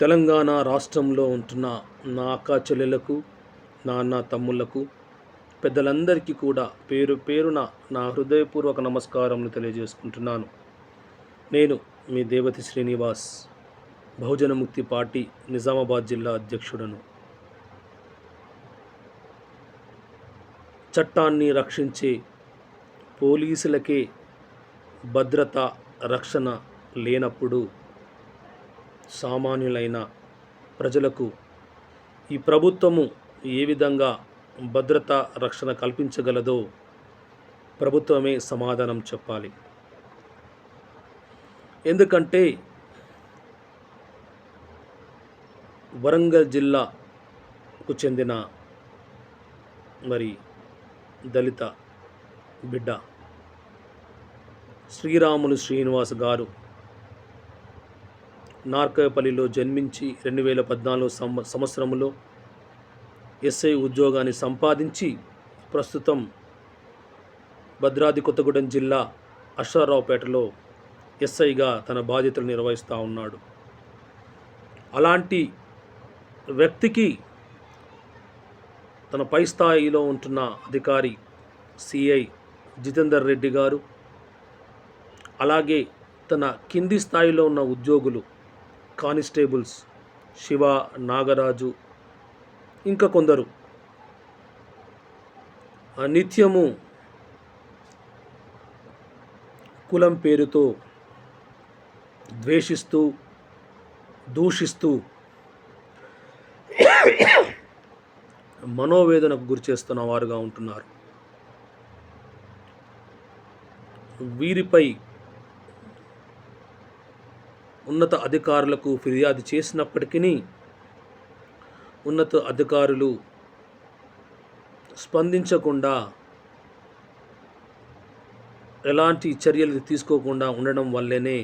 తెలంగాణ రాష్ట్రంలో ఉంటున్న నా అక్క చెల్లెలకు నాన్న తమ్ముళ్ళకు పెద్దలందరికీ కూడా పేరు పేరున నా హృదయపూర్వక నమస్కారములు తెలియజేసుకుంటున్నాను. నేను మీ దేవతి శ్రీనివాస్ బహుజన ముక్తి పార్టీ నిజామాబాద్ జిల్లా అధ్యక్షుడను. చట్టాన్ని రక్షించే పోలీసులకే భద్రత రక్షణ లేనప్పుడు సామాన్యులైన ప్రజలకు ఈ ప్రభుత్వము ఏ విధంగా భద్రత రక్షణ కల్పించగలదో ప్రభుత్వమే సమాధానం చెప్పాలి. ఎందుకంటే వరంగల్ జిల్లాకు చెందిన మరి దళిత బిడ్డ శ్రీరాములు శ్రీనివాస్ గారు నార్కపల్లిలో జన్మించి రెండు వేల పద్నాలుగు సంవ సంవత్సరంలో ఎస్ఐ ఉద్యోగాన్ని సంపాదించి ప్రస్తుతం భద్రాద్రి కొత్తగూడెం జిల్లా అశ్వారావుపేటలో ఎస్ఐగా తన బాధ్యతలు నిర్వహిస్తూ ఉన్నాడు. అలాంటి వ్యక్తికి తన పై స్థాయిలో ఉంటున్న అధికారి సిఐ జితేందర్ రెడ్డి గారు అలాగే తన కింది స్థాయిలో ఉన్న ఉద్యోగులు కానిస్టేబుల్స్ శివ నాగరాజు ఇంకా కొందరు. ఆ నిత్యము కులం పేరుతో ద్వేషిస్తూ దూషిస్తూ మనోవేదనకు గురి చేస్తున్న వారుగా ఉంటున్నారు. వీరిపై ఉన్నత అధికారులకు ఫిర్యాదు చేసినప్పటికీ ఉన్నత అధికారులు స్పందించకుండా ఎలాంటి చర్యలు తీసుకోకుండా ఉండడం వల్లనే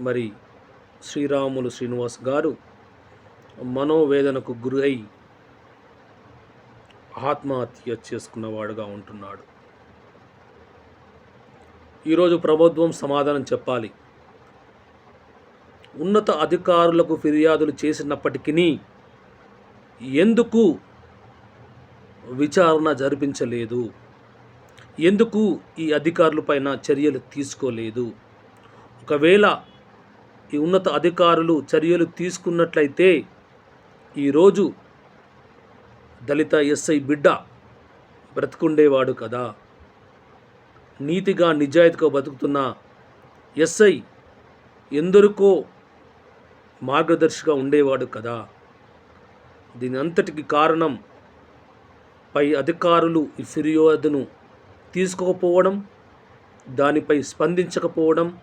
మరి శ్రీరాములు శ్రీనివాస్ గారు మనోవేదనకు గురి అయి ఆత్మహత్య చేసుకున్నవాడుగా ఉంటున్నాడు. ఈరోజు ప్రభుత్వం సమాధానం చెప్పాలి. ఉన్నత అధికారులకు ఫిర్యాదులు చేసినప్పటికీ ఎందుకు విచారణ జరిపించలేదు? ఎందుకు ఈ అధికారులపైన చర్యలు తీసుకోలేదు? ఒకవేళ ఈ ఉన్నత అధికారులు చర్యలు తీసుకున్నట్లయితే ఈరోజు దళిత ఎస్ఐ బిడ్డ బ్రతుకుండేవాడు కదా. నీతిగా నిజాయితీగా బతుకుతున్న ఎస్ఐ ఎందరికో మార్గదర్శిగా ఉండేవాడు కదా. దీని అంతటికి కారణం పై అధికారులు ఈ ఫిర్యాదును తీసుకోకపోవడం దానిపై స్పందించకపోవడం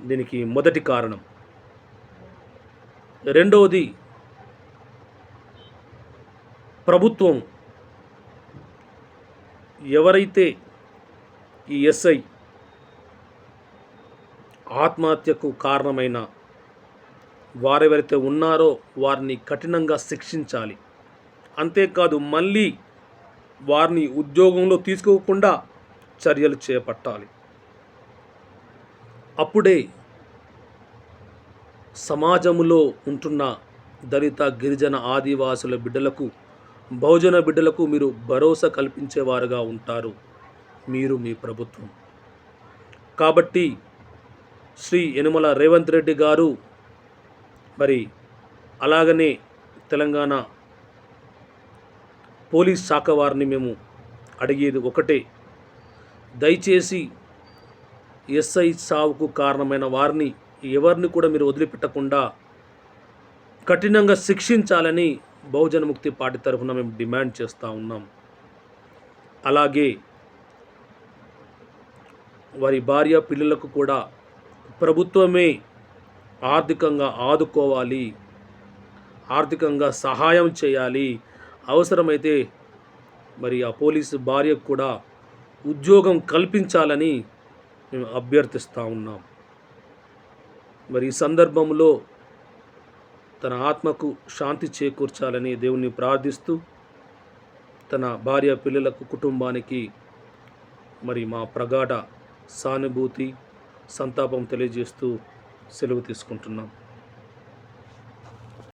దీనికి మొదటి కారణం. రెండవది ప్రభుత్వం ఎవరైతే ఈ ఎస్ఐ ఆత్మహత్యకు కారణమైన వారెవరైతే ఉన్నారో వారిని కఠినంగా శిక్షించాలి. అంతేకాదు మళ్ళీ వారిని ఉద్యోగంలో తీసుకోకుండా చర్యలు చేపట్టాలి. అప్పుడే సమాజంలో ఉంటున్న దళిత గిరిజన ఆదివాసుల బిడ్డలకు బహుజన బిడ్డలకు మీరు భరోసా కల్పించేవారుగా ఉంటారు. మీరు మీ ప్రభుత్వం. కాబట్టి శ్రీ యనుమల రేవంత్ రెడ్డి గారు మరి అలాగనే తెలంగాణ పోలీస్ శాఖ వారిని మేము అడిగేది ఒకటే. దయచేసి ఎస్ఐ సావుకు కారణమైన వారిని ఎవరిని కూడా మీరు వదిలిపెట్టకుండా కఠినంగా శిక్షించాలని బహుజన ముక్తి పార్టీ తరఫున మేము డిమాండ్ చేస్తూ ఉన్నాం. అలాగే వారి భార్య పిల్లలకు కూడా ప్రభుత్వమే ఆర్థికంగా ఆదుకోవాలి. ఆర్థికంగా సహాయం చేయాలి. అవసరమైతే మరి ఆ పోలీసు భార్యకు కూడా ఉద్యోగం కల్పించాలని మేము అభ్యర్థిస్తూ ఉన్నాం. మరి ఈ సందర్భంలో తన ఆత్మకు శాంతి చేకూర్చాలని దేవుణ్ణి ప్రార్థిస్తూ తన భార్య పిల్లలకు కుటుంబానికి మరి మా ప్రగాఢ సానుభూతి సంతాపం తెలియజేస్తూ సెలవు తీసుకుంటున్నాం.